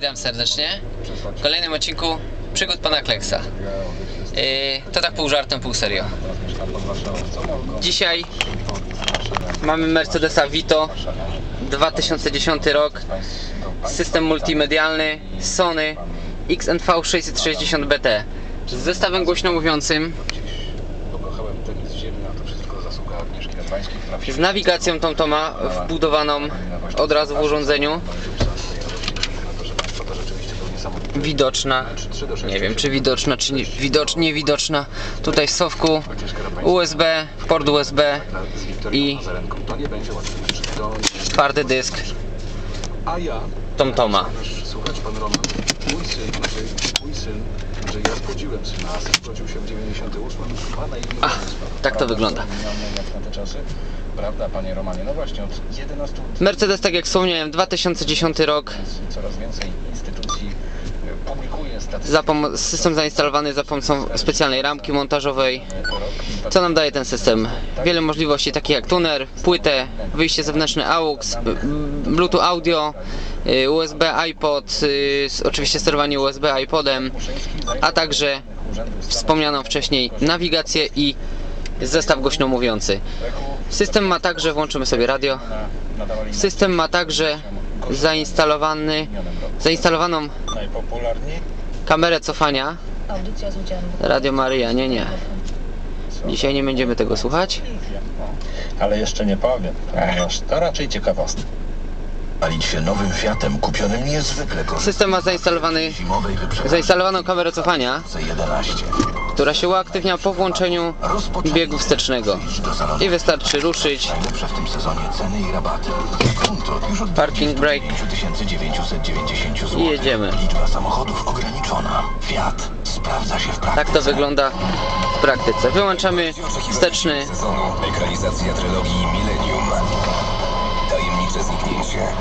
Witam serdecznie w kolejnym odcinku Przygód Pana Kleksa. Yy, to tak pół żartem, pół serio. Dzisiaj mamy Mercedesa Vito 2010 rok System multimedialny Sony XNV 660 BT z zestawem głośno mówiącym z nawigacją TomToma wbudowaną od razu w urządzeniu widoczna. Nie wiem czy widoczna czy nie, widocz, niewidoczna. Tutaj w sowku USB, port USB i twardy dysk A ja, TomToma nasz słuchacz pan Roman, mój syn, znaczy mój syn, że ja spłodziłem syna, a syn urodził się w 98, ma na imię Ach, tak to wygląda. że wspominamy Jak na te czasy, prawda panie Romanie? No właśnie, od 11 Mercedes tak jak wspomniałem 2010 rok coraz więcej instytucji e, publikuje statystyki. system zainstalowany za pomocą specjalnej ramki montażowej co nam daje ten system? Wiele możliwości takich jak tuner, płytę, wyjście zewnętrzne AUX, Bluetooth audio, y, USB iPod, y, oczywiście sterowanie USB iPodem, a także wspomnianą wcześniej nawigację i zestaw głośno mówiący. System ma także, włączymy sobie radio, system ma także zainstalowany, zainstalowaną kamerę cofania, Radio Maryja, nie, nie. Dzisiaj nie będziemy tego słuchać. Ale jeszcze nie powiem, ponieważ to raczej ciekawostka. Palić się nowym Fiatem kupionym niezwykle korzystnie System ma zainstalowany, zainstalowaną kamerę cofania, C11. która się uaktywnia po włączeniu biegu wstecznego. I wystarczy ruszyć. Parking brake. 5990 zł. I jedziemy. Liczba samochodów ograniczona. Fiat sprawdza się w praktyce. Tak to wygląda w praktyce. Wyłączamy wsteczny, ekranizacja trylogii Millennium.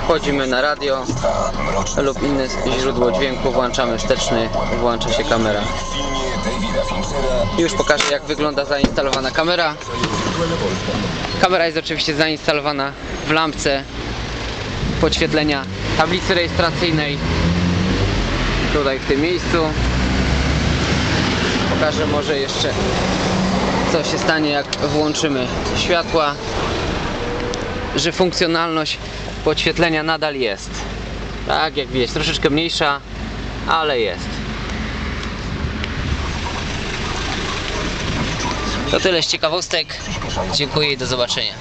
Wchodzimy na radio lub inne źródło dźwięku, włączamy wsteczny, włącza się kamera. już pokażę jak wygląda zainstalowana kamera. Kamera jest oczywiście zainstalowana w lampce podświetlenia tablicy rejestracyjnej tutaj w tym miejscu. Pokażę może jeszcze co się stanie jak włączymy światła, że funkcjonalność podświetlenia nadal jest. Tak jak widać, troszeczkę mniejsza, ale jest. To tyle z ciekawostek. Dziękuję i do zobaczenia.